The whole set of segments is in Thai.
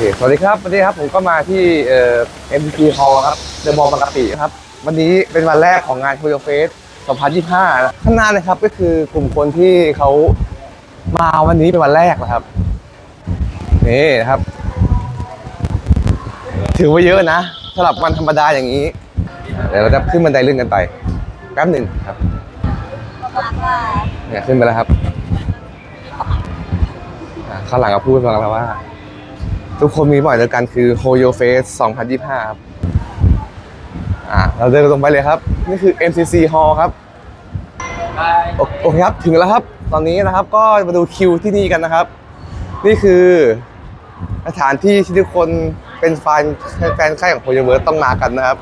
สวัสดีครับวันนี้ครับผมก็มาที่เอ่อ MTG Hall ครับเดอะมอลล์บางกะปิครับวันนี้เป็นวันแรกของงาน Koyo Fest 2025นะข้างหน้านะครับก็คือกลุ่มคนที่เขามาวันนี้เป็นวันแรกนะครับนี่นะครับ ถือว่าเยอะนะสำหรับวันธรรมดาอย่างนี้เดี๋ยวเราจะขึ้นบันไดเลื่อนกันไปแป๊บหนึ่งครับเนี่ยขึ้นไปแล้วครับอ่าข้างหลังก็พูดมาแล้วว่า ทุกคนมีบ่อยเดียวกันคือ Hoyo Face 2025 ครับ อ่า เราเดินตรงไปเลยครับ นี่คือ MCC Hall ครับโอโอเคครับ ถึงแล้วครับ ตอนนี้นะครับก็มาดูคิวที่นี่กันนะครับ นี่คือสถานที่ที่ทุกคนเป็นแฟนแฟนค่ายของ Hoyo Verse ต้องมากันนะครับ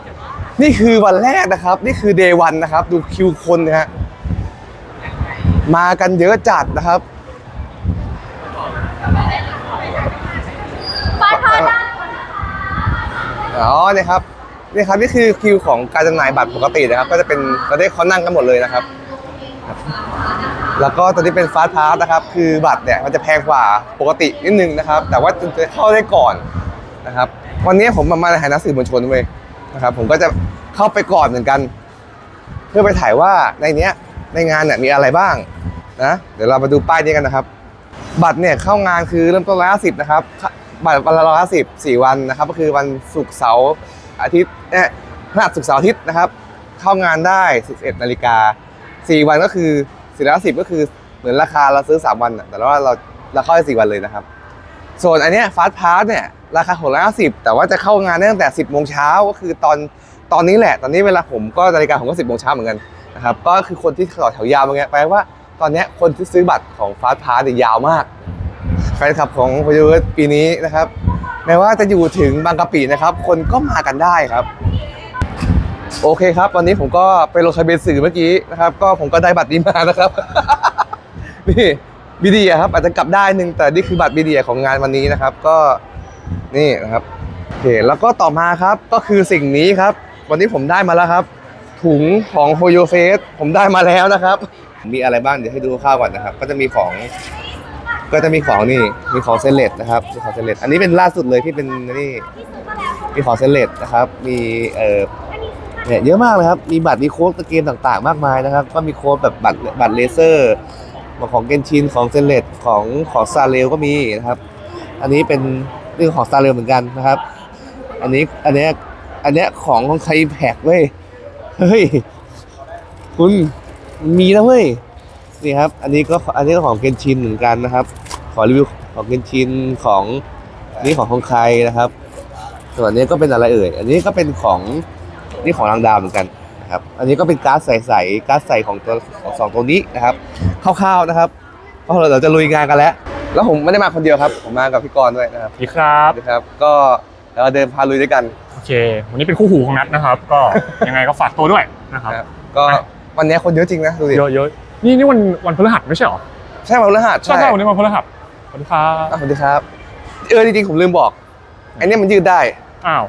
นี่คือวันแรกนะครับ นี่คือ day one นะครับ ดูคิวคนนะฮะมากันเยอะจัดนะครับ อ๋อเนี่ยครับนี่ครับนี่คือคิวของการจำหน่ายบัตรปกตินะครับ ก็จะเป็นเราได้เขานั่งกันหมดเลยนะครับ แล้วก็ตัวนี้เป็นฟาสต์พาสนะครับ คือบัตรเนี่ยมันจะแพงกว่าปกตินิดนึงนะครับ แต่ว่าจะเข้าได้ก่อนนะครับ วันนี้ผมมาในฐานะสื่อมวลชนเว้ยนะครับ ผมก็จะเข้าไปก่อนเหมือนกัน เพื่อไปถ่ายว่าในเนี้ยในงานเนี่ยมีอะไรบ้างนะ เดี๋ยวเรามาดูป้ายนี้กันนะครับ บัตรเนี่ยเข้างานคือเริ่มต้นร้อยห้าสิบนะครับ บัตรวันละร้อยห้าสิบสี่วันนะครับ ก็คือวันศุกร์เสาร์อาทิตย์เนี่ยพฤหัสศุกร์เสาร์อาทิตย์นะครับ เข้างานได้ 11นาฬิกาสี่วันก็คือสี่ร้อยสิบก็คือเหมือนราคาเราซื้อ 3 วันแต่ว่าเราเราเข้าได้สี่วันเลยนะครับ ส่วนอันเนี้ยฟาสต์พาสเนี่ยราคาหกร้อยห้าสิบแต่ว่าจะเข้างานได้ตั้งแต่ 10โมงเช้าก็คือตอนตอนนี้แหละ ตอนนี้เวลาผมก็นาฬิกาผมก็10โมงเช้าเหมือนกันนะครับก็คือคนที่ต่อแถวยาวมาเงี้ยแปลว่าตอนเนี้ยคนที่ซื้อบัตรของฟาสต์พาสเนี่ยยาวมาก แฟนคลับของพยูเวิร์สปีนี้นะครับ แม้ว่าจะอยู่ถึงบางกะปินะครับ คนก็มากันได้ครับ โอเคครับวันนี้ผมก็ไปลงทะเบียนสื่อเมื่อกี้นะครับ ก็ผมก็ได้บัตรนี้มานะครับนี่บีดีครับ อาจจะกลับได้นึงแต่นี่คือบัตรบีดีของงานวันนี้นะครับ ก็นี่นะครับโอเคแล้วก็ต่อมาครับก็คือสิ่งนี้ครับ วันนี้ผมได้มาแล้วครับ ถุงของโฮโยเฟสผมได้มาแล้วนะครับ มีอะไรบ้างเดี๋ยวให้ดูข้าวก่อนนะครับ ก็จะมีของ ก็จะมีของนี่มีของเซเลตนะครับมีของเซเลตอันนี้เป็นล่าสุดเลยที่เป็นนี่มีของเซเลตนะครับ มีเอ่อเนี่ยเยอะมากเลยครับ มีบัตรมีโค้ดเกมต่างๆ มากมายนะครับ ก็มีโค้ดแบบบัตรบัตรเลเซอร์ของเกนชินของเซเลตของของซาเรลก็มีนะครับ อันนี้เป็นเรื่องของซาเรลเหมือนกันนะครับ อันนี้อันเนี้ยอันเนี้ยของของใครแพกเว้ยเฮ้ยคุณมีนะเว้ย นี่ครับ อันนี้ก็อันนี้ก็ของเกนชินเหมือนกันนะครับ ขอรีวิวของเกนชินของนี่ของของใครนะครับ ส่วนอันนี้ก็เป็นอะไรเอ่ย อันนี้ก็เป็นของนี่ของรางดาวเหมือนกันนะครับ อันนี้ก็เป็นก๊าซใสๆก๊าซใสของตัวของสองตัวนี้นะครับคร่าวๆนะครับเพราะเราจะลุยงานกันแล้ว แล้วผมไม่ได้มาคนเดียวครับ ผมมากับพี่กรณ์ด้วยนะครับสวัสดีครับ นะครับ ก็เราเดินพาลุยด้วยกัน โอเค วันนี้เป็นคู่หูของนัดนะครับ ก็ยังไงก็ฝากตัวด้วยนะครับนะครับก็วันนี้คนเยอะจริงนะดูดิ เยอะเยอะ นี่นี่วันวันพฤหัสไม่ใช่เหรอใช่วันพฤหัสใช่ใช่วันนี้วันพฤหัสสวัสดีครับอะสวัสดีครับ เออจริงๆผมลืมบอกอันนี้มันยืดได้ อ้าว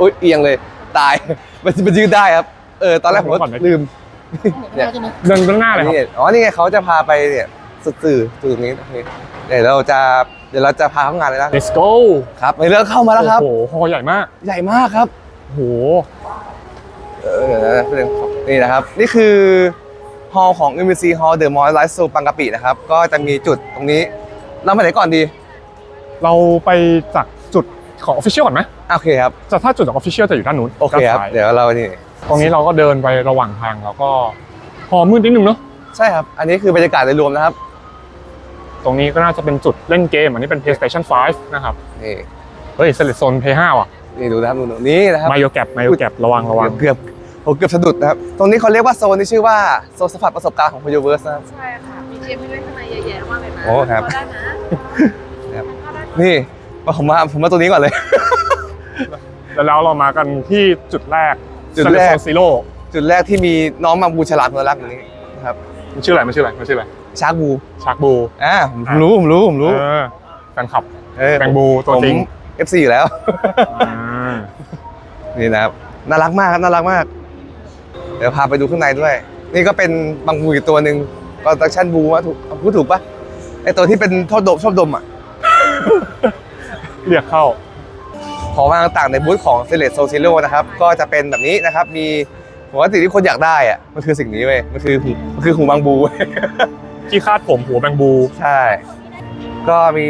อุ้ยเอียงเลย ตาย มันมันยืดได้ครับ เออ ตอนแรกผมก็ก่อนไหม ลืม เนี่ย เดินเบื้องหน้าเลยครับ นี่อ๋อ นี่ไงเขาจะพาไปเนี่ยสุดสื่อจุดนี้โอเคเดี๋ยวเราจะเดี๋ยวเราจะพาเข้างานเลยนะ let's go ครับไปเรื่องเข้ามาแล้วครับ โอ้โหฮอใหญ่มากใหญ่มากครับ โอ้โห เออเดี๋ยวนะเดี๋ยวนี่นะครับ นี่คือ ฮอลของ m อ c Hall The Mall Life Zoo ปังกะปินะครับ ก็จะมีจุดตรงนี้ เราไปไหนก่อนดี เราไปจากจุดของ official ก่อนไหมอะโอเคครับแต่ถ้าจุดของ official จะอยู่ด้านนู้นโอเคครับ ด้านซ้ายเดี๋ยวเรานี่ตรงนี้เราก็เดินไประหว่างทางแล้วก็พอมืดนิดนึงเนาะใช่ครับ อันนี้คือบรรยากาศโดยรวมนะครับ ตรงนี้ก็น่าจะเป็นจุดเล่นเกม อันนี้เป็น PlayStation 5 นะครับ นี่ เฮ้ย Select Zone Play 5ว่ะนี่ดูนะครับดูดูนี่นะครับ มาโยแก p มาโยแก p ระวังระวังเกือบ ผมเกือบสะดุดนะครับ ตรงนี้เขาเรียกว่าโซนที่ชื่อว่าโซนสัมผัสประสบการณ์ของ p o y o v e r s e นะครับ ใช่ค่ะ มีเกมให้เล่นข้างในเยอะแยะมากเลยนะโอ้ครับเข้าได้นะครับเข้าได้นะนี่ผมมาผมมาตรงนี้ก่อนเลย แล้วเรามากันที่จุดแรกจุดแรก ซีโร่จุดแรกที่มีน้องมังบูฉลาดคนรักอย่างนี้นะครับมันชื่ออะไรมันชื่ออะไรมันชื่ออะไรชาร์กบูชาร์กบูอ่าผมรู้ผมรู้ผมรู้เออแฟนคลับเออแบงบูตัวจริง เอฟซีอยู่แล้ว อ่านี่นะครับน่ารักมากครับน่ารักมาก เดี๋ยวพาไปดูข้างในด้วย นี่ก็เป็นบางบูอีกตัวหนึ่งก็ตักชั่นบูว่าถูกพูดถูกปะไอตัวที่เป็นชอบดมชอบดมอะเรียกเข้า ของวางต่างๆในบูธของ Select s o Zero นะครับ ก็จะเป็นแบบนี้นะครับ มีผมว่าสิ่งที่คนอยากได้อะมันคือสิ่งนี้เว้ยมันคือหูมันคือหูบางบูเว้ยที่คาดผมหัวแบงบูใช่ ก็มี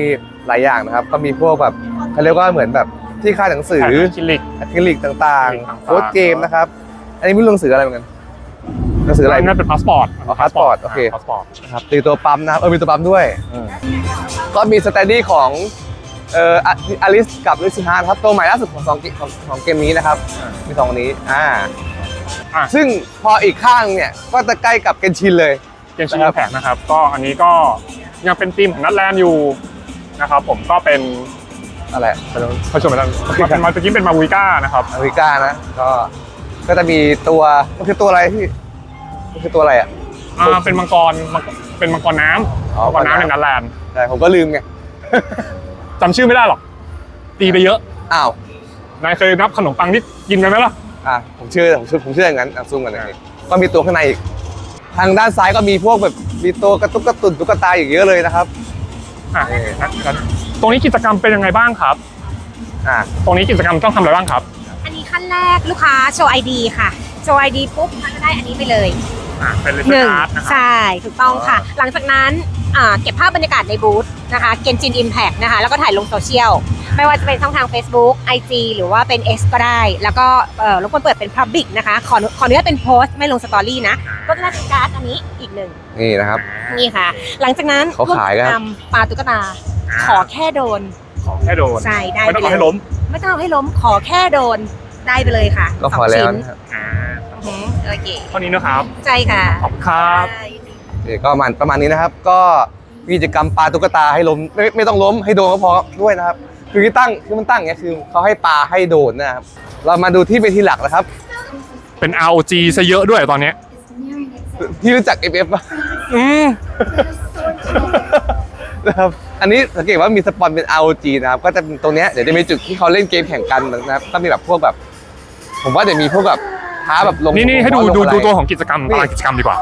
หลายอย่างนะครับ ก็มีพวกแบบเขาเรียกว่าเหมือนแบบที่ค่าดหนังสือแผ่นอะคริลิกอะคริลิกต่างคริลิกต่างๆๆโค้ดเกมนะครับ อันนี้ไม่รู้หนังสืออะไรเหมือนกันหนังสืออะไร นั่นเป็นพาสปอร์ตอ๋อ passport โอเค พาสปอร์ตนะครับตีตัวปั๊มนะครับเออมีตัวปั๊มด้วย ก็มีสแตนดี้ของเอ่ออลิสกับลิซิฮาร์ครับตัวใหม่ล่าสุดของสองเกมของของเกมนี้นะครับมีสองอันนี้อ่าอะ ซึ่งพออีกข้างเนี่ยก็จะใกล้กับเกนชินเลย เกมชิงนะครับแพกนะครับ ก็อันนี้ก็ยังเป็นทีมของนัดแลนด์อยู่นะครับ ผมก็เป็นอะไรเป็นเขาชมไปแล้วมาเป็นมาตะกี้เป็นมาวิก้านะครับ อเมริกานะก็ ก็จะมีตัวมันคือตัวอะไรพี่มันคือตัวอะไรอะ อ่าเป็นมังกรมังกรเป็นมังกรน้อ๋อำมังกรน้ำในนัดแลนด์แต่ผมก็ลืมไง จำชื่อไม่ได้หรอก ตีไปเยอะอ้าวนายเคยนับขนมปังที่กินไปไหมล่ะ อะผมเชื่อผมเชื่อผมเชื่ออย่างนั้นอะซูมกันหน่อยก็มีตัวข้างในอีก ทางด้านซ้ายก็มีพวกแบบมีตัวกระตุกกระตุนตุ๊กตาอีกเยอะเลยนะครับ อะนัดกันตรงนี้กิจกรรมเป็นยังไงบ้างครับ อ่าตรงนี้กิจกรรมต้องทำอะไรบ้างครับ อันนี้ขั้นแรกลูกค้าโชว์ ID ค่ะ โชว์ ID ปุ๊บมันก็ได้อันนี้ไปเลยอะเป็นเลเซหอนึ่งร์การ์ดนะครับใช่ ถูกต้องค่ะ หลังจากนั้นอ่าเก็บภาพบรรยากาศในบูธนะคะเกนจินอิมแพกนะคะแล้วก็ถ่ายลงโซเชียล ไม่ว่าจะเป็นช่องทาง Facebook IG หรือว่าเป็น X ก็ได้ แล้วก็เอ่อรบกวนเปิดเป็น Public นะคะ ขอขออนุญาตเป็นโพสต์ไม่ลงสตอรี่นะ ก็จะได้เป็นการ์ดอันนี้อีกหนึ่งนี่นะครับ นี่ค่ะ หลังจากนั้นเขาขายกัน ร่วมจรรมปาตุ๊กตา ขอแค่โดน ขอแค่โดนใช่ได้ไม่ต้องปเอาเยให้ล้ม ไม่ต้องเอาให้ล้มขอแค่โดนได้ไปเลยค่ะก็พอสงแล้วชิ้นนะครับอ่าอือหือโอเคเท่านี้นะครับ ใช่ค่ะขอบคุณครับนี่ก็ประมาณประมาณนี้นะครับ ก็มีกิจกรรมปาตุ๊กตาให้ล้มไม่ไม่ต้องล้มให้โดนก็พอด้วยนะครับ คือที่ตั้งคือมันตั้งอย่างเงี้ยคือเขาให้ปาให้โดนนะครับ เรามาดูที่เวทีหลักนะครับ เป็น ROG ซะเยอะด้วยตอนเนี้ย ที่รู้จัก FF ป่ะ อืม นะครับ อันนี้สังเกตว่ามีสปอนเป็น ROG นะครับ ก็จะเป็นตรงเนี้ยเดี๋ยวจะมีจุดที่เขาเล่นเกมแข่งกันนะครับ ก็มีแบบพวกแบบ ผมว่าเดี๋ยวมีพวกแบบท้าแบบลงนี่นี่ให้ดูลงดูอะไร ดูตัวของกิจกรรมนี่ ตารางกิจกรรมดีกว่า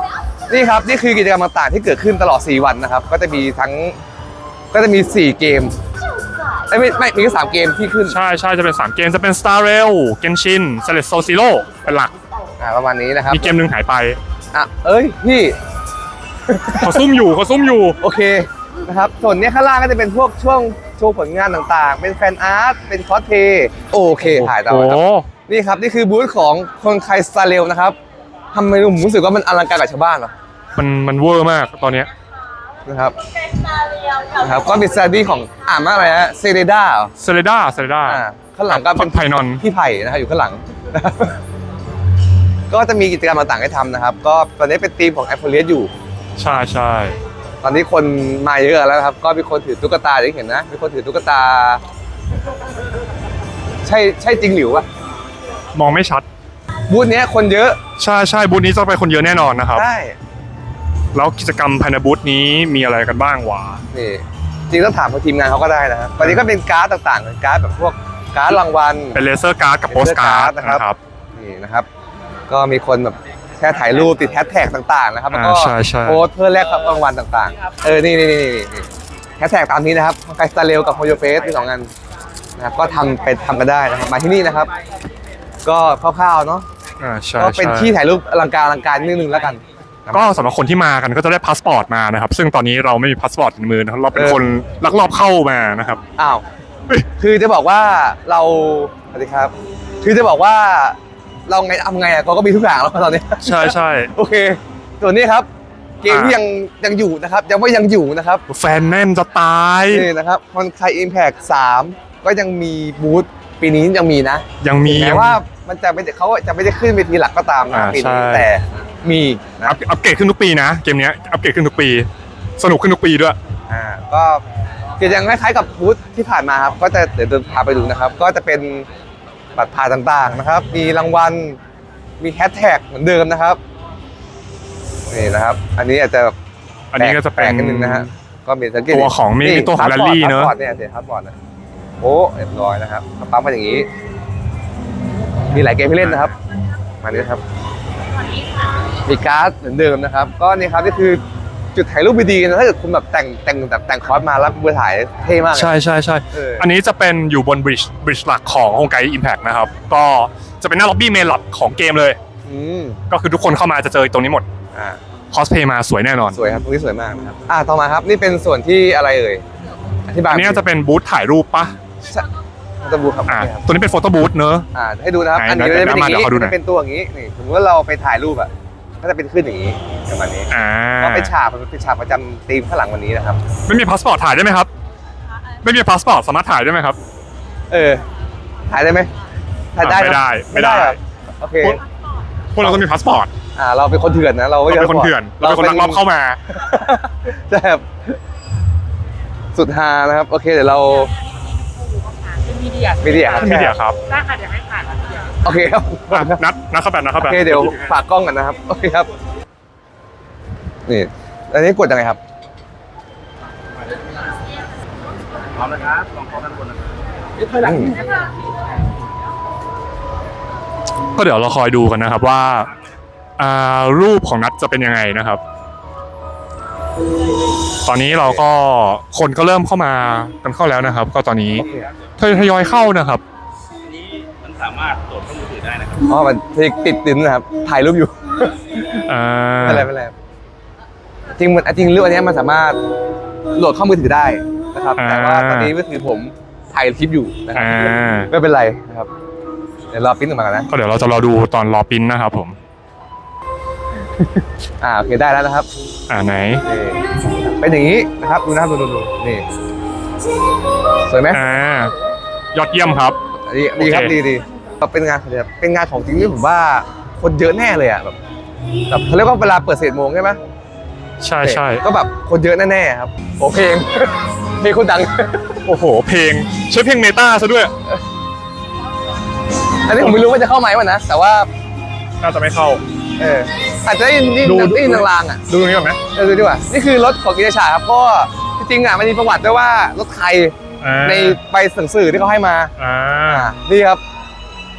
นี่ครับ นี่คือกิจกรรมต่างๆ ที่เกิดขึ้นตลอด 4 วันนะครับ ก็จะมีทั้ง ก็จะมี 4 เกมเอ้ยไม่ไม่มีแค่สามเกมที่ขึ้นใช่ใช่จะเป็น3เกมจะเป็น Star Rail Genshin Select Soul Zero เป็นหลัก อ่าประมาณนี้นะครับมีเกมหนึ่งหายไป อะเอ้ยพี่เขาซุ่มอยู่เขาซุ่มอยู่ โอเค นะครับ ส่วนเนี้ยข้างล่างก็จะเป็นพวกช่วงโชว์ผลงานต่างๆ เป็นแฟนอาร์ต เป็นคอสเพย์โอเคถ่ายต่อโอ้ครับโหนี่ครับ นี่คือบูธของคนไคสตาเรลนะครับทำไมผมรู้สึกว่ามันอลังการกับชาวบ้านเหรอมันมันเวอร์มากตอนเนี้ยนะครับนะครับ ก็มีสตาดี้ของอ่านว่าอะไรฮะเซเรด้าเซเลด้าเซเลด้าอ่าข้างหลังก็เป็นไพนอนพี่ไผ่นะครับอยู่ข้างหลังนะครับก็จะมีกิจกรรมต่างๆให้ทำนะครับ ก็ตอนนี้เป็นทีมของแอปเปิลอยู่ ใช่ใช่ ตอนนี้คนมาเยอะแล้วนะครับ ก็มีคนถือตุ๊กตาอย่างที่เห็นนะมีคนถือตุ๊กตา ใช่ใช่จริงหรือวะมองไม่ชัด บูธเนี้ยคนเยอะใช่ใช่บูธนี้จะไปคนเยอะแน่นอนนะครับใช่แล้วกิจกรรมภายในบูธนี้มีอะไรกันบ้างวะนี่จริงต้องถามทางทีมงานเขาก็ได้นะครับตอนนี้ก็เป็นการ์ดต่างๆเป็นการ์ดแบบพวกการ์ดรางวัลเป็นเลเซอร์การ์ดกับโปส Laser การ์ด card นะครับนะครับนี่นะครับ ก็มีคนแบบ แค่ถ่ายรูปติดแฮชแท็กต่างๆนะครับแล้วก็อ่าใช่ใช่ โพสต์เพื่อแลกรับรางวัลต่างๆ เออ นี่นี่นี่นี่นี่แฮชแท็กตามนี้นะครับไคสตาเรลกับโฮโยเฟสที่สองอันนะครับก็ทำเป็นทำกันได้นะครับ มาที่นี่นะครับ ก็คร่าวๆเนาะอ่าใช่ก็เป็นใช่ที่ถ่ายรูปอลังการอลังการนิดนึงแล้วกัน ก็สำหรับคนที่มากันก็จะได้พาสปอร์ตมานะครับ ซึ่งตอนนี้เราไม่มีพาสปอร์ตในมือนะครับเราเป็นเออ คนลักลอบเข้ามานะครับ อ้าว เฮ้ย คือจะบอกว่าเราสวัสดีครับ คือจะบอกว่า เราไงทำไงอะเขาก็มีทุกอย่างแล้วตอนนี้ ใช่ใช่โอเค ส่วนนี้ครับ เกมที่ยังยังอยู่นะครับ ยังไม่ยังอยู่นะครับแฟนแน่นจะตายนี่นะครับคอนไคอิมแพกสามก็ยังมีบูธปีนี้ยังมีนะ ยังมีแม้ว่ามันจะไม่ได้เขาจะไม่ได้ขึ้นเวทีหลักก็ตามนะอ่าปีนี้ใช่แต่มีนะอัพอัปเกรดขึ้นทุกปีนะ เกมเนี้ยอัปเกรดขึ้นทุกปี สนุกขึ้นทุกปีด้วยอ่าก็คือยังคล้ายๆกับบูธที่ผ่านมาครับก็จะเดี๋ยวจะพาไปดูนะครับ ก็จะเป็น บัตรผ่านต่างๆนะครับ มีรางวัล มีแฮชแท็กเหมือนเดิมนะครับ นี่นะครับ อันนี้อาจจะอันนี้ก็จะแปเป็ลนกกันนึงนะฮะ ก็มีสังเกตตัวของมีมีตัวของฮาร์ดบร์ด rally เนอะฮาร์ดบอร์ดเนี่ยเสียฮาร์ดบอร์ดนะโอ้เรียบร้อยนะครับเขาปั๊มมาอย่างนี้ มีหลายเกมให้เล่นนะครับ มานี่นะครับ มีการ์ดเหมือนเดิมนะครับ ก็นี่ครับนี่คือ จุดถ่ายรูปดีๆนะถ้าเกิดคุณแบบแต่งแต่งแต่งแต่งคอสมาแล้วมือถ่ายเท่มากเลย ใช่ใช่ใช่เอออันนี้จะเป็นอยู่บนบริดจ์บริดจ์หลักของโฮงไกอิมแพกนะครับ ก็จะเป็นหน้าล็อบบี้เมนหลักของเกมเลย อืมก็คือทุกคนเข้ามาจะเจอตรงนี้หมดอ่าคอสเพย์มาสวยแน่นอนสวยครับตรงนี้สวยมากนะครับอ่าต่อมาครับนี่เป็นส่วนที่อะไรเอ่ยอธิบายอันนี้จะเป็นบูธถ่ายรูปปะตะบูครับอ่านี่ครับตัวนี้เป็นโฟโต้บูธเนอะ อ่าให้ดูนะครับ ไหนอันนี้จะเป็นอย่างเดี๋ยวนี้เอามาดูหน่อย จะเป็นตัวอย่างนี้นี่สมมติว่าเราไปถ่ายรูปอะ ก็จะเป็นขึ้นอย่างนี้ประมาณนี้อ่าก็เป็นฉากเป็นฉากประจำธีมข้างหลังวันนี้นะครับไม่มีพาสปอร์ตถ่ายได้ไหมครับ ไม่มีพาสปอร์ตสามารถถ่ายได้ไหมครับเออถ่ายได้ไหมถ่ายได้ไม่ได้ครับไม่ได้เหรอโอเคพวกพวกเราต้องมีพาสปอร์ตอ่าเราเป็นคนเถื่อนนะเราเราเป็นคนเถื่อนเราเป็นคนลักลอบเข้ามาใช่ครับสุดฮานะครับ โอเคเดี๋ยวเราเป็นมีเดียมีเดียครับมีเดียครับได้ค่ะเดี๋ยวให้ผ่านนะเดีย โอเคครับอะนัดนัดเข้าไปนัดเข้าโอไปเคเดี๋ยวฝากกล้องกันนะครับ โอเคครับ นี่ อันนี้กดยังไงครับ พร้อมนะครับลองพร้อมกันบนนะครับอืมก็เดี๋ยวเราคอยดูกันนะครับว่าอ่ารูปของนัดจะเป็นยังไงนะครับ ตอนนี้เราก็คนก็เริ่มเข้ามากันเข้าแล้วนะครับ ก็ตอนนี้โอเคทยทยอยเข้านะครับอันนี้มันสามารถโหลดเข้ามือถือได้นะครับอ๋อมันติดติดติดนะครับ ถ่ายรูปอยู่ อ่าไม่เป็นไรไม่เป็นไรจริงมันจริงรูปอันเนี้ยมันสามารถโหลดเข้ามือถือได้นะครับ แต่ว่าตอนนี้มือถือผมถ่ายคลิปอยู่นะครับอ่าไม่เป็นไรนะครับเดี๋ยวรอปริ้นออกมากันนะ ก็เดี๋ยวเราจะรอดูตอนรอปริ้นนะครับผม อ่าโอเคได้แล้วนะครับอ่าไหน นี่เป็นอย่างนี้นะครับดูนะครับดูดูดูนี่สวยไหมอ่า ยอดเยี่ยมครับดีดีครับโอเค ดีดี เป็นงานของเป็นงานของจริงที่ผมว่าคนเยอะแน่เลยอะแบบแบบเขาเรียกว่าเวลาเปิดเศษโมงใช่ไหมใช่ใช่ก็แบบคนเยอะแน่ๆครับโอ้เพลงเพลงคนดัง โอ้โห เพลงใช้เพลงเมตาซะด้วย อันนี้ผมไม่รู้ว่าจะเข้าไหมวะนะ แต่ว่าน่าจะไม่เข้า เอออาจจะได้ยินได้ยินดูได้ยินลางๆอะดูตรงนี้ก่อนไหมเออดูดีกว่านี่คือรถของกิจชาครับก็จริงๆอะมันมีประวัติด้วยว่ารถไทยอ่าในใบสั่งสื่อที่เขาให้มาอ่าอ่านี่ครับอั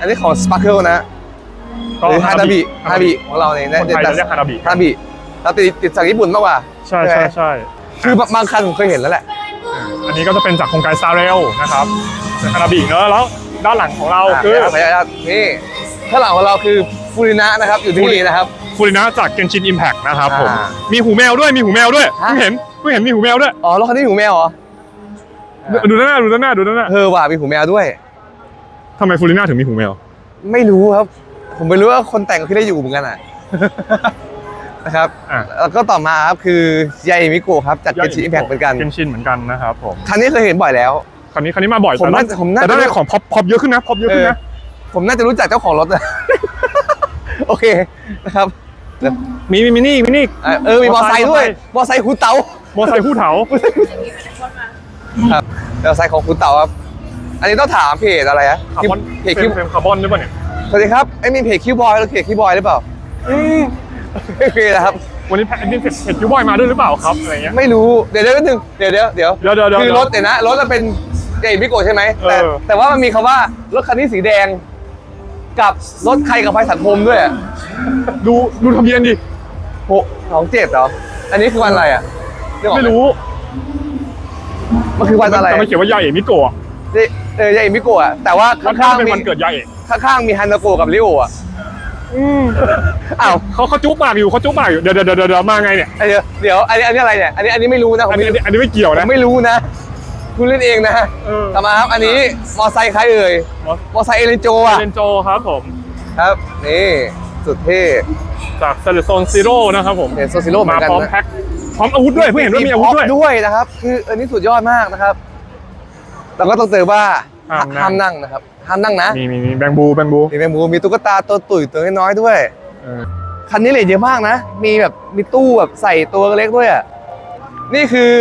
นนี้ของ Sparkle นะหรือฮานาบิฮานาบิของเราเนี่ยคนไทยจะเรียกฮานาบิฮานาบิเราติดติดจากญี่ปุ่นมากกว่าใช่ใช่ใช่คือบางคันผมเคยเห็นแล้วแหละ อันนี้ก็จะเป็นจากโครงการซาเรลนะครับเป็นฮานาบิเนอะแล้วด้านหลังของเราอะคือขออนุญาตนี่ข้างหลังของเราคือฟูรินะนะครับอยู่ที่นี่นะครับฟูรินะจากเกนชินอิมแพ t นะครับผมอ่ามีหูแมวด้วยมีหูแมวด้วยฮะเพิ่งเห็นเพิ่งเห็นมีหูแมวด้วยอ๋อรถคันนี้มีหูแมวเหรอดูด้านหน้าดูด้านหน้าดูด้านหน้าเออว่ะมีหูแมวด้วย ทำไมฟูรินะถึงมีหูแมว ไม่รู้ครับ ผมไม่รู้ว่าคนแต่งคือได้อยู่เหมือนกันอะ นะครับอะ แล้วก็ต่อมาครับคือยาอิมิโกะครับจากเกจิอิมแพกเหมือนกันเกนชินเหมือนกันนะครับผมคันนี้เคยเห็นบ่อยแล้ว คันนี้คันนี้มาบ่อยผมแต่น่าด้านผมน่าแต่ด้านในจะของพอปพอปเยอะขึ้นนะพอปเยอะขึ้นนะ ผมน่าจะรู้จักเจ้าของรถโอเคนะครับมีมีมินี่มินี่เอ่อเออมีมอไซค์ด้วยมอไซค์มอไซค์คุณเต๋ามอไซค์ผู้เถาครับมอไซค์ของคุณเต๋าครับ อันนี้ต้องถามเพจอะไรอะคาร์บอนเพจคิวเฟรมคาร์บอนหรือเปล่าเนี่ยสวัสดีครับไอ้มีเพจคิวบอยหรือเพจคิวบอยหรือเปล่าอืมโอเคนะครับ วันนี้แพนดินเสร็จเห็ดคิวบอยมาด้วยหรือเปล่าครับอะไรเงี้ย ไม่รู้เดี๋ยวเดี๋ยวแป๊บนึงเดี๋ยวเดี๋ยวเดี๋ยวเดี๋ยวเดี๋ยวเดี๋ยวคือรถเนี่ยนะรถมันเป็นเจมิโกะใช่ไหมแต่เออ แต่ว่ามันมีคำว่ารถคันนี้สีแดง กับรถใครกับภัยสังคมด้วยอะดูดูทะเบียนดิโหสองเจ็ดเหรออันนี้คือวันอะไรอะนึกออกหไม่รู้มันคือวันอะไรแต่มันเขียนว่ายาเอมิโกะเจ เออยาอิมิโกะอะแต่ว่าวันข้าข้างงๆเป็นมีวันเกิดยาเอะข้างๆมีฮันนาโกะกับลิโออะอืมอ้าวเขาเขาจุ๊บปากอยู่เขาจุ๊บปากอยู่เดี๋ยวเดี๋ยวเดี๋ยวเดี๋ยวมาไงเนี่ยเดี๋ยวเดี๋ยวอันนี้อันนี้อะไรเนี่ยอันนี้อันนี้ไม่รู้นะผมอันไม่นี้อันนี้ไม่เกี่ยวผนะ มไม่รู้นะคุณเล่นเองนะเออ ต่อมาครับอันนี้มอไซค์ใครเอ่ยมอมอไซค์เอเลนโจอะเรนโจครับผม ครับนี่สุดเท่ จากเซเลโซนซีโร่นะครับผมเนี่ยโซซิโร่เหมืมาอนกันพร้อมนะแพ็คพร้อมอาวุธด้วยเพิ่งเห็นว่ามีอาวุธด้วย ด้วยนะครับ คืออันนี้สุดยอดมากนะครับ เราก็ต้องเตือนว่าห้ามนั่ง ห้ามนั่งนะครับห้ามนั่งนะมีมีมีแบงบูแบงบู มีแมงมุมมีตุ๊กตาตัวตุ๋ยตัวน้อยๆด้วยเออ คันนี้เลยเยอะมากนะ มีแบบมีตู้แบบใส่ตัวเล็กด้วยอะนี่คือ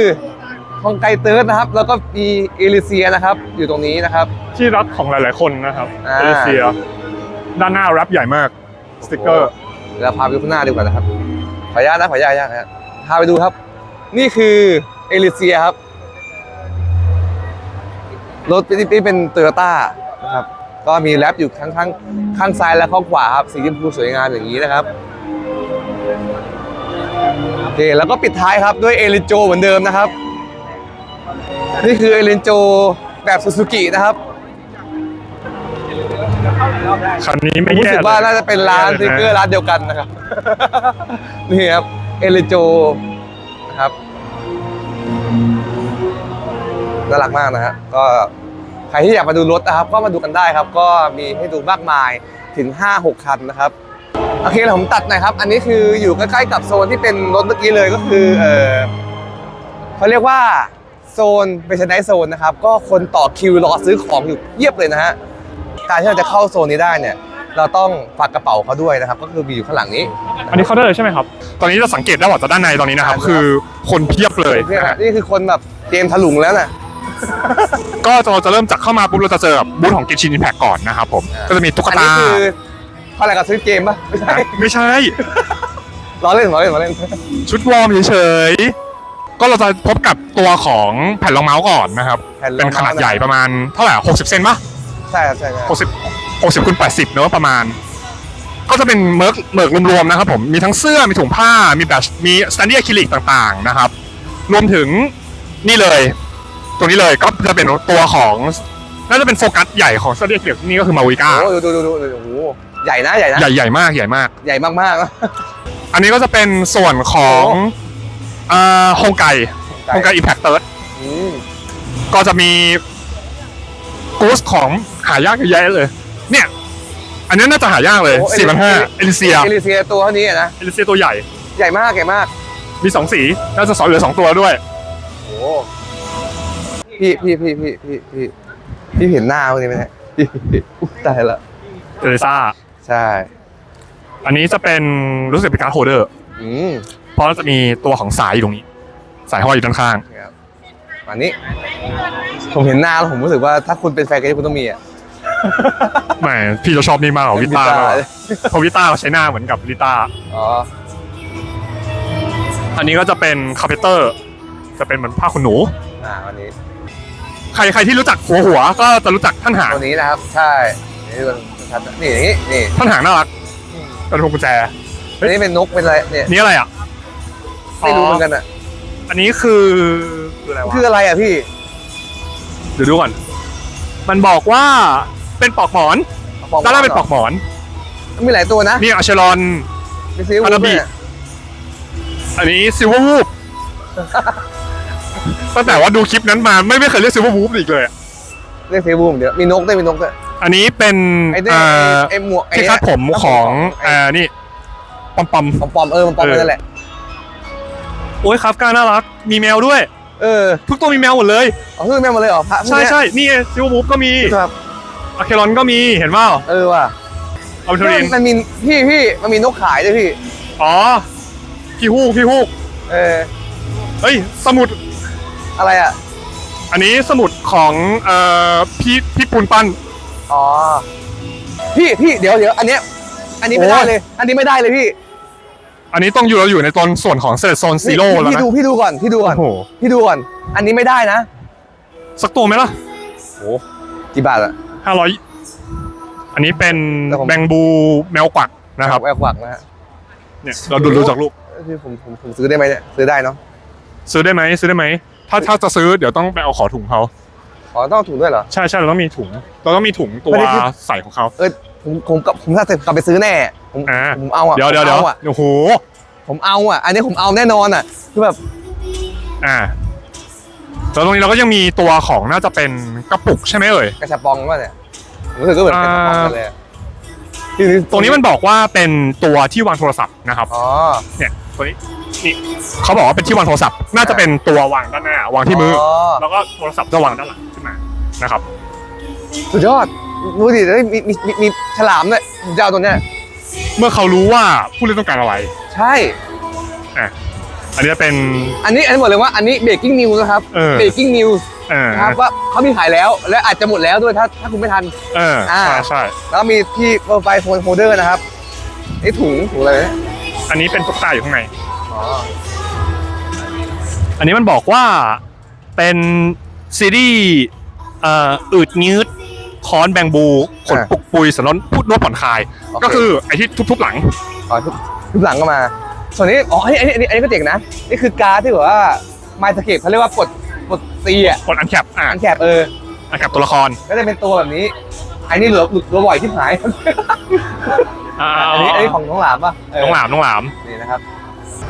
ฮองไกเติร์ดนะครับ แล้วก็มีเอลิเซียนะครับ อยู่ตรงนี้นะครับ ที่รักของหลาย ๆ คนนะครับอ่า เอเชียด้านหน้าแรปใหญ่มาก สติกเกอร์ เดี๋ยวเราพาไปดูข้างหน้าดีกว่านะครับ ขออนุญาตนะขออนุญาตนะพาไปดูครับ นี่คือเอลิเซียครับ รถที่เป็นโตโยต้านะครับก็มีแรปอยู่ข้างข้างข้างซ้ายและข้างขวาครับสีชมพูสวยงามอย่างนี้นะครับโอเคแล้วก็ปิดท้ายครับด้วยเอลินโจเหมือนเดิมนะครับ นี่คือเอลินโจแบบซูซูกินะครับคันนี้ผไม่มรู้แย่สึกว่าน่าจะเป็นร้านไม่ซิแย่เกอร์ร้านเดียวกันนะครับ นี่ครับเอลินโจนะครับ น่ารักมากนะฮะก็ใครที่อยากมาดูรถนะครับ ก็มาดูกันได้ครับ ก็มีให้ดูมากมายถึง 5-6 คันนะครับโอเคเดี๋ยวผมตัดหน่อยครับ อันนี้คืออยู่ใกล้ๆกับโซนที่เป็นรถเมื่อกี้เลยก็คือเออเขาเรียกว่าโซนเป็นชนไดโซนนะครับ ก็คนต่อคิวรอซื้อของอยู่เยียบเลยนะฮะการที่เราจะเข้าโซนนี้ได้เนี่ย เราต้องฝากกระเป๋าเขาด้วยนะครับ ก็คือมีอยู่ข้างหลังนี้อันนี้เขาได้เลยใช่ไหมครับ ตอนนี้จะสังเกตได้ว่าจากด้านในตอนนี้นะครับ คือคนเพียบเลยเพื่อนนะๆฮะนี่คือคนแบบเกมถลุงแล้วน่ะ ก็เราจะเริ่มจากเข้ามาปุ๊บเราจะเจอกับบูธของกินชินอินแพคก่อนนะครับผมอ่าก็จะมีตุ๊กอันตา นี้คือเขาอะไรกับซื้อเกมปะไม่ใช่ไม่ใช่ ล้อเล่นล้อเล่นล้อเล่น ชุดวอร์มเฉยๆ ก็เราจะพบกับตัวของแผ่นรองเมาส์ก่อนนะครับ แผ่นรองเป็นขนาดใหญ่ประมาณเท่าไหร่60 เซนปะใช่ครับใช่ใช่60 60คูณ80เนอะประมาณ ก็จะเป็นเมิร์กเมิร์กรวมๆนะครับผม มีทั้งเสื้อ มีถุงผ้า มีแบบมีสแตนดี้อะคริลิกต่างๆนะครับ รวมถึงนี่เลย ตัวนี้เลยก็จะเป็นตัวของน่าจะเป็นโฟกัสใหญ่ของสแตนดี้อะคริลิกนี่ก็คือมาวิก้าโอ้ดูดูดูดูดูโอ้โหใหญ่นะใหญ่นะใหญ่ใหญ่มากใหญ่มาก ใหญ่มากๆนะอันนี้ก็จะเป็นส่วนของโอ้อ่าโฮงไกโฮงไกอิมแพคเติร์ดอืมก็จะมีกูสของหายากเยอะแยะเลย เนี่ย อันนี้น่าจะหายากเลยโอ้สี่พันห้าเอลิเซียเอลิเซียตัวเท่านี้อะนะเอลิเซียตัวใหญ่ ใหญ่มากใหญ่มาก มีสองสีน่าจะสองเหลือสองตัวด้วยโอ้ พี่พี่พี่พี่พี่พี่พี่เห็นหน้าพวกนี้ไหมเนี่ยพี่อุ๊ยตายละเทเรซ่า ใช่อันนี้จะเป็นรู้สึกเป็นการ์ดโฮลเดอร์ อืมเพราะจะมีตัวของสายอยู่ตรงนี้ สายห้อยอยู่ด้านข้างครับอันนี้ ผมเห็นหน้าแล้วผมรู้สึกว่าถ้าคุณเป็นแฟนกันคุณต้องมีอะแหมพี่จะชอบนี่มากกว่าวิต้าวิต้าเพราะวิต้าเขาใช้หน้าเหมือนกับลิต้า อ๋ออันนี้ก็จะเป็นคาเพเตอร์ จะเป็นเหมือนผ้าขนหนู อ่าวันนี้ ใครใครที่รู้จักหัวหัวก็จะรู้จักท่านหางตัวนี้นะครับ ใช่นี่มันชัดนะนี่อย่างนี้นี่ท่านหางน่ารักเป็นพวงกุญแจอันนี้เป็นนกเป็นอะไรเนี่ยนี่อะไรอะไม่รู้เหมือนกันอะอันนี้คือคืออะไรวะคืออะไรอะพี่เดี๋ยวดูก่อน มันบอกว่าเป็นปลอกหมอนปอกด้านล่างเป็นปลอกหมอน มีหลายตัวนะนี่อาเชรอนมีซีอิ๊วฮานาบิเนี่ยอันนี้ซิลเวอร์วูฟ ตั้งแต่ว่าดูคลิปนั้นมาไม่ไม่เคยเรียกซิลเวอร์วูฟอีกเลยอะเรียกซีอิ๊วเดี๋ยวมีนกด้วยมีนกด้วยอันนี้เป็นไอ้เนี่ยอ่าไอ้หมวกไอ้ที่คาดผมของอ่านี่ปอมปอมปอม ปอมๆเออมันปอมเออนั่นแหละ โอ้ยคาฟกาน่ารัก มีแมวด้วย เออทุกตัวมีแมวหมดเลย เอาคือแม่มาเลยเหรอพระพวกใช่เนี้ยใช่นี่ซิลเวอร์วูฟก็มีครับอะเครอนก็มีเห็นเปล่าเออว่ะอัลเทอรินมันมีพี่พี่มันมีนกขายด้วยพี่ อ๋อพี่ฮูกพี่ฮูกเออเฮ้ยสมุด อะไรอะ อันนี้สมุดของเอ่อพี่พี่ปูนปั้น อ๋อ พี่พี่เดี๋ยวเดี๋ยวอันเนี้ย อันนี้ไม่ได้โอ้ยเลย อันนี้ไม่ได้เลยพี่อันนี้ต้องอยู่เราอยู่ในตอนส่วนของเซเลโซนซีโร่พี่แล้วพี่นะ ดูพี่ดูก่อนพี่ดูก่อนโอ้โห พี่ดูก่อน อันนี้ไม่ได้นะสักตัวไหมล่ะกี่บาทอะ ห้าร้อยอันนี้เป็นแล้วผม แบงบูแมวกวักนะครับแอบกวักนะฮะเนี่ยเราดูดูจากรูปพี่ผมผมผมซื้อได้ไหมเนี่ยซื้อได้เนาะซื้อได้ไหมซื้อได้ไหม ถ้าถ้าจะซื้อเดี๋ยวต้องไปเอาขอถุงเขาอ๋อต้องเอาถุงด้วยเหรอ ใช่ใช่เราต้องมีถุง เราต้องมีถุงตัวไม่ได้คิด ใส่ของเขาเออผมผมกับผมถ้าจะกลับไปซื้อแน่ ผมอ่าผมเอาอะเดี๋ยวเดี๋ยวผมเดี๋ยวเอาอะโอ้โหผมเอาอะ อันนี้ผมเอาแน่นอนอะ คือแบบอ่าแล้วตรงนี้เราก็ยังมีตัวของน่าจะเป็นกระปุกใช่ไหมเอ่ย กระชับปองว่าเนี่ยผมรู้สึกก็เหมือนกระชับปองกันเลยอะที่ตรงนี้มันบอกว่าเป็นตัวที่วางโทรศัพท์นะครับ อ๋อ เนี่ยตัวนี้ นี่เขาบอกว่าเป็นที่วางโทรศัพท์ น่าจะเป็นตัววางด้านหน้าวางที่มืออแล้วก็โทรศัพท์จะวางด้านหลังขึ้นมานะครับ สุดยอดดูดิแล้วมีมีมีมีฉลามด้วยผมจะเอาตัวเนี้ยเมื่อเขารู้ว่าผู้เล่นต้องการอะไรใช่ อะอันนี้จะเป็น อันนี้อันนี้บอกเลยว่าอันนี้เบรกกิ้งนิวนะครับ เออเบรกกิ้งนิวเออนะครับว่าเขามีขายแล้วและอาจจะหมดแล้วด้วยถ้าถ้าคุณไม่ทัน เอออ่า ใช่ใช่แล้วมีที่โปรไฟล์โฟนโฮลเดอร์นะครับไอ้ถุงถุงอะไรเนี่ยอันนี้เป็นตุ๊กตาอยู่ข้างใน อ๋ออันนี้มันบอกว่าเป็นซีรีส์เอ่ออืดยืดค้อนแบงบูขนปุกปุยสำหรับพูดนวดผ่อนคลาย ก็คือไอ้ที่ทุบๆหลังอ๋อทุกทุกหลังก็มา ส่วนนี้อ๋ออันนี้อันนี้อันนี้ก็เจ๋งนะ นี่คือการ์ดที่แบบว่าไมสเก็ตเขาเรียกว่ากดกดซีอะกดอันแคปอะอันแคบเอออันแคปตัวละครก็จะเป็นตัวแบบนี้อันนี้เหลือหลุดตัวบ่อยที่หายอ่าอันนี้อันนี้ของน้องหลามป่ะเน้องหลามน้องหลามนี่นะครับ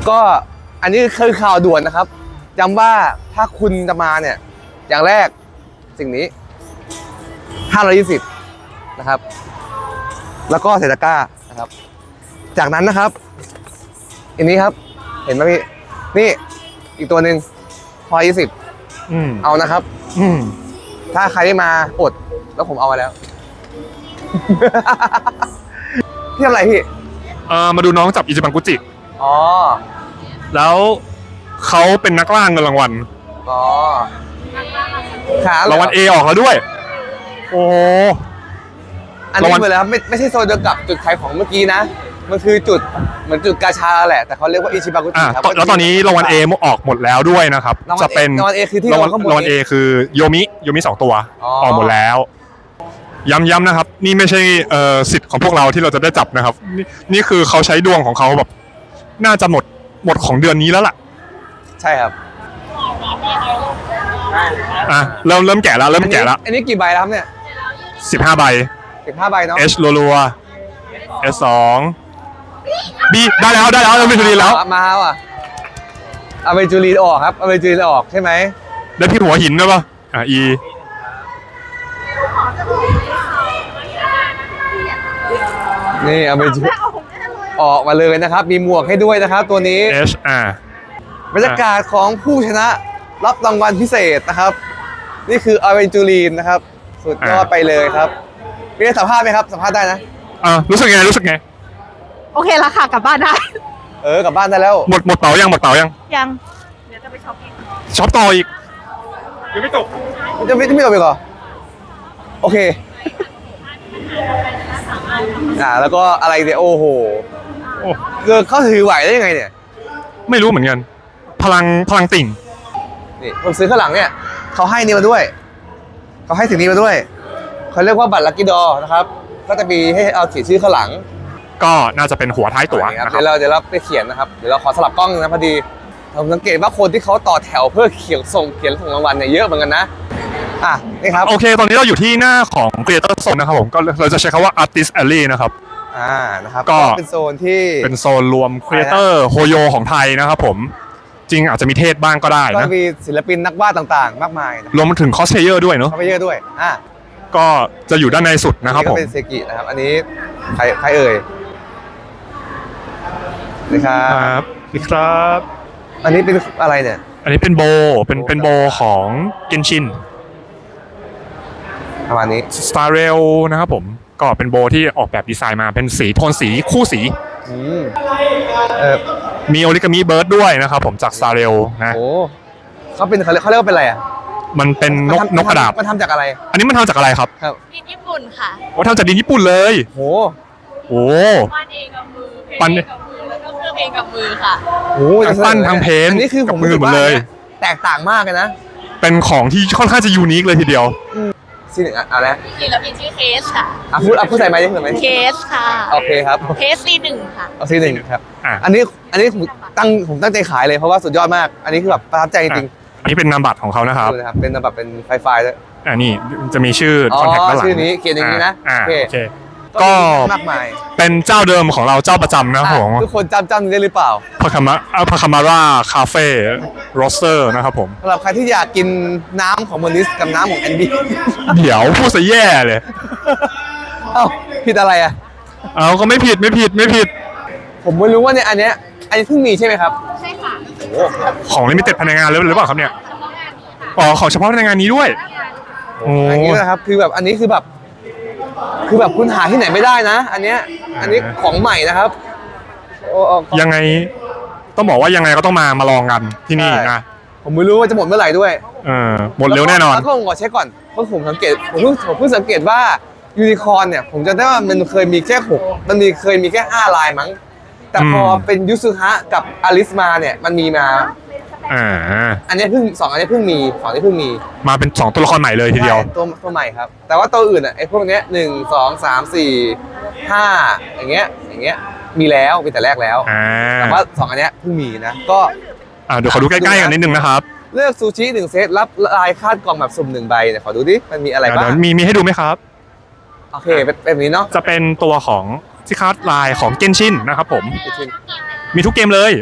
ก็อันนี้คือข่าวด่วนนะครับจำว่าถ้าคุณจะมาเนี่ย อย่างแรกสิ่งนี้520นะครับ แล้วก็เศรษฐก้านะครับ จากนั้นนะครับ อันนี้ครับ เห็นไหมพี่ นี่อีกตัวหนึ่งพอ20อืมเอานะครับ อืมถ้าใครได้มาอดแล้วผมเอามาแล้ว พี่ทำอะไรพี่ เอ่อมาดูน้องจับอิจิบังกุจิ อ๋อ แล้วเขาเป็นนักล่าเงินรางวัลอ๋อ ขารางวัลเอออกแล้วด้วย โอ้อันรางนี้วัลไปเลยครับไม่ไม่ใช่โซนเดียวกับจุดขายของเมื่อกี้นะ มันคือจุดเหมือนจุดกาชาแหละ แต่เขาเรียกว่าอิชิบากุจิอะครับตอนแล้วตอนนี้รางวัลเอออกหมดแล้วด้วยนะครับ รางวัลจะเป็นรางวัลเอคือที่รางวัลเราข้างบนรางวัลเอนี้คือโยมิโยมิสองตัวอ๋อ ออกหมดแล้ว ย้ำๆนะครับ นี่ไม่ใช่เอ่อสิทธิ์ของพวกเราที่เราจะได้จับนะครับ นี่นี่คือเขาใช้ดวงของเขาแบบ น่าจะหมดหมดของเดือนนี้แล้วล่ะใช่ครับอะเริ่มเริ่มแกะแล้วเริ่มแกะแล้วอันนี้อันนี้กี่ใบแล้วครับเนี่ยสิบห้าใบสิบห้าใบเนาะ H รัวๆ S สอง B ได้แล้วได้แล้วเราไม่ถูดีแล้วเอามาว่ะเอาไปจูรีนออกครับเอาไปจูรีนออกใช่ไหมได้ที่หัวหินด้วยปะอะ E นี่เอาไปจู ออกมาเลยนะครับ มีหมวกให้ด้วยนะครับ ตัวนี้ H อะบรรยากาศของผู้ชนะรับรางวัลพิเศษนะครับ นี่คืออาเวนจูรีนนะครับ สุดยอดอ่าไปเลยครับมีอะไรสัมภาษณ์ไหมครับสัมภาษณ์ได้นะอะรู้สึกไงรู้สึกไง โอเคละค่ะกลับบ้านได้ เออกลับบ้านได้แล้วหมดหมดเป๋ายังหมดเป๋ายังยังช็อปต่ออีกยังไม่จบจะไม่จะไม่จบอีกเหรอโอเคอ่าแล้วก็อะไรเนี่ยโอ้โห โอ้เกิดเขาถือไหวได้ยังไงเนี่ย ไม่รู้เหมือนกัน พลังพลังติ่ง นี่ผมซื้อข้างหลังเนี่ยเขาให้นี่มาด้วย เขาให้สิ่งนี้มาด้วย เขาเรียกว่าบัตรลัคกี้ดอนะครับ ก็จะมีให้เอาเขียนชื่อข้างหลังก็น่าจะเป็นหัวท้ายตั๋วอันนี้ครับนะครับเดี๋ยวเราเดี๋ยวเราไปเขียนนะครับ เดี๋ยวเราขอสลับกล้องนะพอดีผมสังเกตว่าคนที่เขาต่อแถวเพื่อเขียนส่งเขียนส่งรางวัลเนี่ยเยอะเหมือนกันนะ อะนี่ครับ โอเค ตอนนี้เราอยู่ที่หน้าของ Creator Zone นะครับผม ก็เราจะใช้คำว่า Artist Alley นะครับ อ่านะครับก็ เป็นโซนที่ เป็นโซนรวม Creator โฮโยของไทยนะครับผม จริงอาจจะมีเทศบ้างก็ได้ก็นะ มีศิลปินนักวาดต่างๆ มากมายนะรวมถึง cosplayer ด้วยเนาะ เข้าไปเยอะด้วยอะก็จะอยู่ด้านในสุดนะครับนี่ผก็มเป็นเซกินะครับ อันนี้ใครใครเอ่ยนี่ครัคบรับสวัสดีครับ อันนี้เป็นอะไรเนี่ย อันนี้เป็นโบ เป็น เป็นโบของเกนชินประมาณนี้ สตาร์เรลนะครับผม ก็เป็นโบที่ออกแบบดีไซน์มาเป็นสีโทนสีคู่สี อืมเออมีโอริกามิเบิร์ดด้วยนะครับผมจากสตาร์เรลนะ โอ้เขาเป็นเขาเรียกเขาเรียกว่าเป็นอะไรอะมันเป็นนกมัทำนกกระดาบ มันทำจากอะไร อันนี้มันทำจากอะไรครับครับดินญี่ปุ่นค่ะว่าทำจากดินญี่ปุ่นเลย โหโอ้ปั้นเองกับมือเพปั้นเองกับมือแล้วก็เครื่องเองกับมือค่ะโอ้ทั้งปั้นทั้งเพ้นท์อันนี้คือผมกับมือรู้สึกหมดว่าเลยนี่แตกต่างมากเลยนะ เป็นของที่ค่อนข้างจะยูนิคเลยทีเดียว ซีหนึ่งอะเอาละศิลปินชื่อเคสค่ะ อะพูดอะพูดใส่ไมค์ได้ไหมเคสค่ะ โอเคครับเคสซีหนึ่งค่ะ เอาซีหนึ่งครับ อะอันนี้อันนี้ผมตั้งผมตั้งใจขายเลยเพราะว่าสุดยอดมาก อันนี้คือแบบประทับใจจริงอันนี้เป็นนามบัตรของเขานะคๆรับ ดูนะครับเป็นแบบเป็นไฟไฟด้วย อ่านี่จะมีชื่ออ๋อคอนแทคด้านหลังชื่อนี้เขียนอย่างนี้นะอ่าโอเค โอเค ก็มีมากมายเป็นเจ้าเดิมของเราเจ้าประจำนะครับผมอะทุกคนจำจำได้หรือเปล่าพาคามาพาคามาร่าคาเฟ่โรสเตอร์นะครับผมสำหรับใครที่อยากกินน้ำของมอนิสกับน้ำของแอนดี้เดี๋ยวพูดซะแย่เลยเอ้าผิดอะไรอะเอาก็ไม่ผิดไม่ผิดไม่ผิด ผมไม่รู้ว่าเนี่ยอันเนี้ยอันนี้เพิ่งมีใช่ไหมครับใช่ค่ะโอ้ของลิมิเต็ดภายในงานหรือเปล่าครับเนี่ยอ๋อของเฉพาะในงานนี้ด้วยโอ้อันนี้นะครับคือแบบอันนี้คือแบบ คือแบบคุณหาที่ไหนไม่ได้นะ อันเนี้ยอันนี้ของใหม่นะครับโอ้โอ้ยังไงต้องบอกว่ายังไงก็ต้องมามาลองกันที่นี่ใช่นะผมไม่รู้ว่าจะหมดเมื่อไหร่ด้วยเออหมดเร็วแน่นอนแล้วก็ผมขอเช็คก่อนเพราะผมสังเกตผมเพิ่งผมเพิ่งสังเกตว่ายูนิคอร์นเนี่ย ผมจะได้ว่ามันเคยมีแค่หกมันมีเคยมีแค่ห้าลายมั้ง แต่พออมเป็นยูซุฮะกับอลิสมาเนี่ย มันมีมา อ่า อันนี้เพิ่งสองอันนี้เพิ่งมีสองอันนี้เพิ่งมีมาเป็นสองตัวละครใหม่เลยทีเดียว ใช่ตัวตัวใหม่ครับ แต่ว่าตัวอื่นอะไอ้พวกเนี้ยหนึ่งสองสามสี่ห้าอย่างเงี้ยอย่างเงี้ยมีแล้วมีแต่แรกแล้ว อ่าแต่ว่าสองอันเนี้ยเพิ่งมีนะ ก็อ่าเดี๋ยวขอดูใกล้ๆกันนิดนึงนะครับเลือกซูชิหนึ่งเซตรับลายคาดกล่องแบบสุ่มหนึ่งใบเนี่ยขอดูดิมันมีอะไรเดี๋บ้างยวมีมีให้ดูไหมครับ โอเคเป็นเป็นแบบนี้เนาะจะเป็นตัวของที่คาดลายของเกนชินนะครับผมมีทุกเกมเลย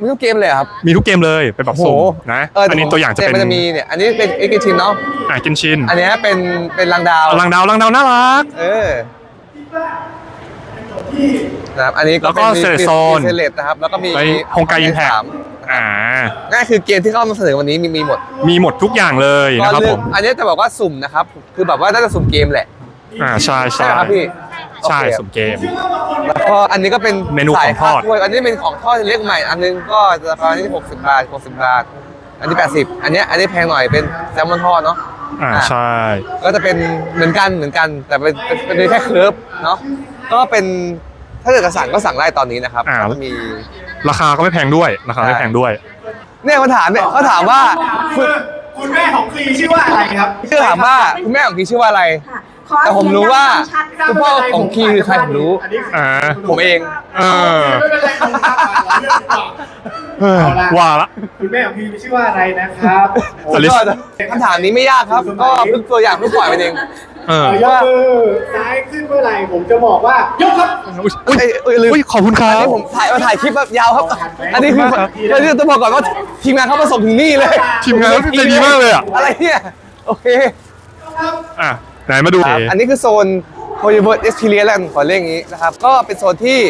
มีทุกเกมเลยเหรอครับ มีทุกเกมเลยเป็นแบบสุ่มโอ้โห นะเอออันนี้ตัวอย่างจะเป็นมันจะมีเนี่ย อันนี้เป็นเอ็กซ์ชินเนาะ อ่าเกนชินอันเนี้ยเป็นเป็นลังดาว ลังดาวลังดาวน่ารัก เออนะครับ อันนี้ก็แล้วก็เป็น Select มี Zone มี Select นะครับ แล้วก็มีไป Honkai Impact สามอ่า นั่นคือเกมที่เข้ามาเสนอวันนี้มีมีหมดมีหมดทุกอย่างเลยก็นะครับเลืผอกมอันนี้จะบอกว่าสุ่มนะครับ คือแบบว่าน่าจะสุ่มเกมแหละอ่าใช่ใช่ใช่ไหมครับพี่ ใช่โอเคสุ่มเกม แล้วก็อันนี้ก็เป็นเมนูของทอด สายข้าวถ้วยอันนี้เป็นของทอดเล็กใหม่ อันนึงก็ราคาที่60 บาท 60 บาท อันนี้ 80 อันเนี้ยอันนี้แพงหน่อยเป็นแซลมอนทอดเนาะ อ่าอะ ใช่ ก็จะเป็นเหมือนกันเหมือนกันแต่เป็นเป็นเป็นแค่เคิร์ฟเนาะก็เป็นถ้าเกิดจะสั่งก็สั่งได้ตอนนี้นะครับอ่า ก็จะมี ราคาก็ไม่แพงด้วยราคาไม่แพงด้วย เนี่ยมาถามเนี่ยเขาถามว่าคุณคุณแม่ของคลีชื่อว่าอะไรครับชื่อถามว่าคุณแม่ของคีชื่อว่าอะไร แต่ผมรู้ว่าคุณพ่อของคีคือใครผมรู้อันนี้อ่าผมเอง เออไม่เป็นไรครับเราเลือกดีกว่าเออว่าละ คุณแม่ของคลีมีชื่อว่าอะไรนะครับสลิดคำถามนี้ไม่ยากครับ ก็เพิ่งตัวอย่างเพิ่งปล่อยไปเองเออเอายกมือซ้ายขึ้นเมื่อไหร่ผมจะบอกว่ายกครับอุ้ยอุ้ยเอ้ยเอ้ยลืมอุ้ยขอบคุณครัอันบ นี้ผมถ่ายมาถ่ายคลิปแบบยาวครับ อันนี้คือครับอันนี้ต้องบอกก่อนว่าทีมงานเขามาส่งถึงนี่เลย ทีมงานเขาใจดีมากเลยอะอะไรเนี่ย โอเค อะ ไหนมาดูครับอันนี้คือโซน h o l l y w o o d Experience แล้วกันขอเรียกอย่างนี้นะครับ ก็เป็นโซนที่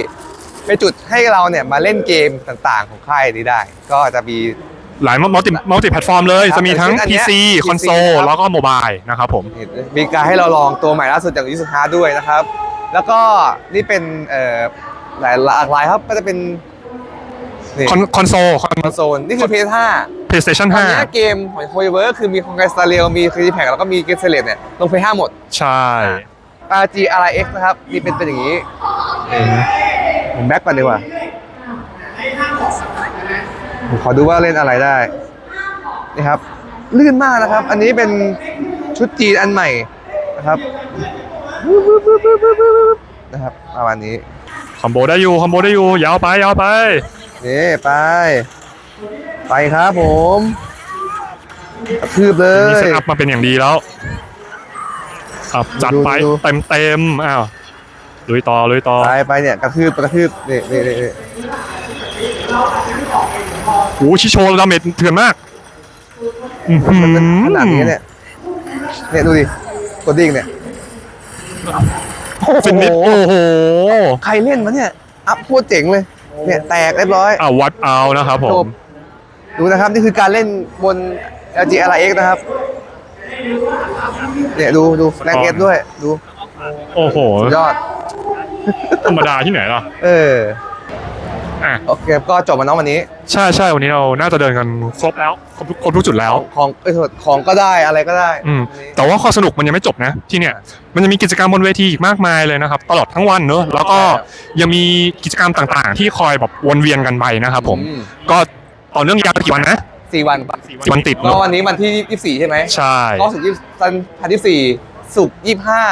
เป็นจุดให้เราเนี่ยมาเล่นเกมต่างๆ ของค่ายนี้ได้ ก็จะมีหลายมัลติมัลติแพลตฟอร์มเลยครับจะมีทั้งอย่างเช่นอันเนี้ย PC คอนโซลนะครับแล้วก็โมบายนะครับผม มีการให้เราลองตัวใหม่ล่าสุดจากยูสุฮาด้วยนะครับ แล้วก็นี่เป็นเอ่อหลายหลากหลายครับก็จะเป็น นี่ คอนคอนโซลคอน คอนโซลนี่คือ PS5 PlayStation ตอนนี้เกมของโคยเวอร์ก็คือมีคองไกสตาเรียมีครีแพคแล้วก็มีเกมเซเลตเนี่ยลงไปห้าหมด 5 ใช่ RG RX นะครับมีเป็นเป็นอย่างนี้ผมแบ็กก่อนดีกว่าผมขอดูว่าเล่นอะไรได้นี่ครับ ลื่นมากนะครับ อันนี้เป็นชุดจีนอันใหม่นะครับนะครับประมาณนี้ คอมโบได้อยู่ คอมโบได้อยู่ ยาวไป ยาวไป นี่ไป ไปครับผมกระทืบเลมียเซตอัพมาเป็นอย่างดีแล้วอะจัดไปดูดู เต็มเต็มๆอ้าวลุยต่อลุยต่อไปไปเนี่ยกระทืบกระทืบนี่นี่นี่นี่โอ้ชิโชดาเมจเถื่อนมากอื้อหือมันเป็นขนาดนี้เนี่ยเนี่ยดูดิกดดิ้งเนี่ยโอ้ฟินิชโหโอ้โห ใครเล่นวะเนี่ยอัพโคตรเจ๋งเลย เนี่ยแตกเรียบร้อยอ่าวัดเอานะครับผจมบดูนะครับ นี่คือการเล่นบน LG RX นะครับ เนี่ยดูดูแรงเอสด้วย ดูโอ้โห สุดยอด ธรรมดาที่ไหนล่ะ เออ อะโอเคก็จบมาน้องวันนี้ใช่ใช่วันนี้เราน่าจะเดินกันครบแล้วครบทุกครบทุกจุดแล้ว ของเอ้ยโทษของก็ได้อะไรก็ได้อืม วันนี้ แต่ว่าความสนุกมันยังไม่จบนะที่เนี่ยมันจะมีกิจกรรมบนเวทีอีกมากมายเลยนะครับ ตลอดทั้งวันเนอะแล้วก็ยังมีกิจกรรมต่างๆ ที่คอยแบบวนเวียนกันไปนะครับผมอืม ก็ต่อเนื่องยาวไปกี่วันนะสี่วันสี่วันติดก็เนอะวันนี้วันที่ยี่สิบสี่ใช่ไหมใช่ ก็สุกร์ยี่สันพันที่สี่ศุกร์ยี่ห้า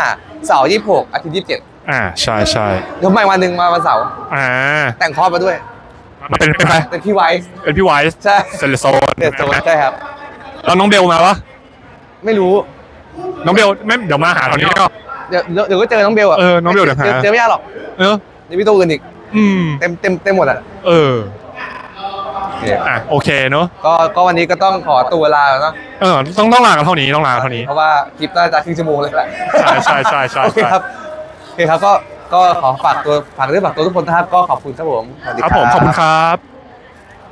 เสาร์ยี่หกอาทิตย์ยี่สิบเจ็ด อ่าใช่ใช่เดี๋ยวใหม่วันหนึ่งมาวันเสาร์อ่าแต่งคอร์สมาด้วยมันเป็นเป็นใครเป็นพี่ไวท์เป็นพี่ไวส์ใช่เซเลโซนเด็ดโซนใช่ครับแล้วน้องเบลมาปะไม่รู้ น้องเบลไม่เดี๋ยวมาหาตอนนี้ก็เดี๋ยวเดี๋ยวเดี๋ยวก็เจอน้องเบลอะเออน้องเบลเดี๋ยวหาเจอไม่ยากหรอกเออเดี๋ยวมีตัวอื่นอีกอืมเต็มเต็มเต็มหมดอะเออโอเคอะโอเคเนอะก็ก็วันนี้ก็ต้องขอตัวลาแล้วเนาะเออต้องต้องลากันเท่านี้ต้องลากันเท่านี้เพราะว่าคลิปน่าจะครึ่งชั่วโมงเลยแหละใช่ใช่ใช่ใช่โอเคครับ โอเคครับก็ก็ขอฝากตัวฝากเรื่องฝากตัวทุกคนนะครับก็ขอบคุณครับผมสวัสดีครับผมขอบคุณครับ